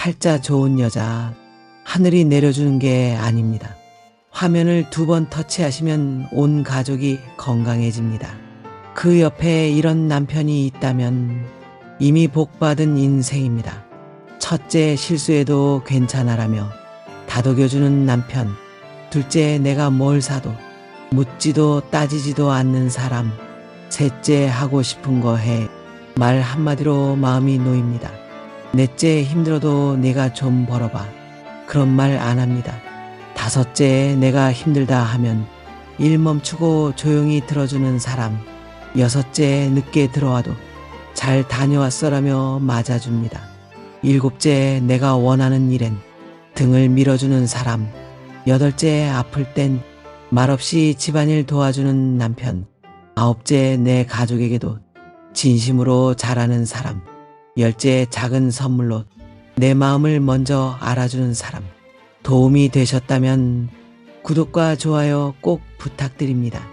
팔자 좋은 여자 하늘이 내려주는 게 아닙니다. 화면을 두 번 터치하시면 온 가족이 건강해집니다. 그 옆에 이런 남편이 있다면 이미 복받은 인생입니다. 첫째 실수해도 괜찮아라며 다독여주는 남편. 둘째 내가 뭘 사도 묻지도 따지지도 않는 사람. 셋째 하고 싶은 거 해. 말 한마디로 마음이 놓입니다. 넷째 힘들어도 내가 좀 벌어봐. 그런 말 안 합니다. 다섯째 내가 힘들다 하면 일 멈추고 조용히 들어주는 사람. 여섯째 늦게 들어와도 잘 다녀왔어라며 맞아줍니다. 일곱째 내가 원하는 일엔 등을 밀어주는 사람. 여덟째 아플 땐 말없이 집안일 도와주는 남편. 아홉째 내 가족에게도 진심으로 잘하는 사람. 열째 작은 선물로 내 마음을 먼저 알아주는 사람. 도움이 되셨다면 구독과 좋아요 꼭 부탁드립니다.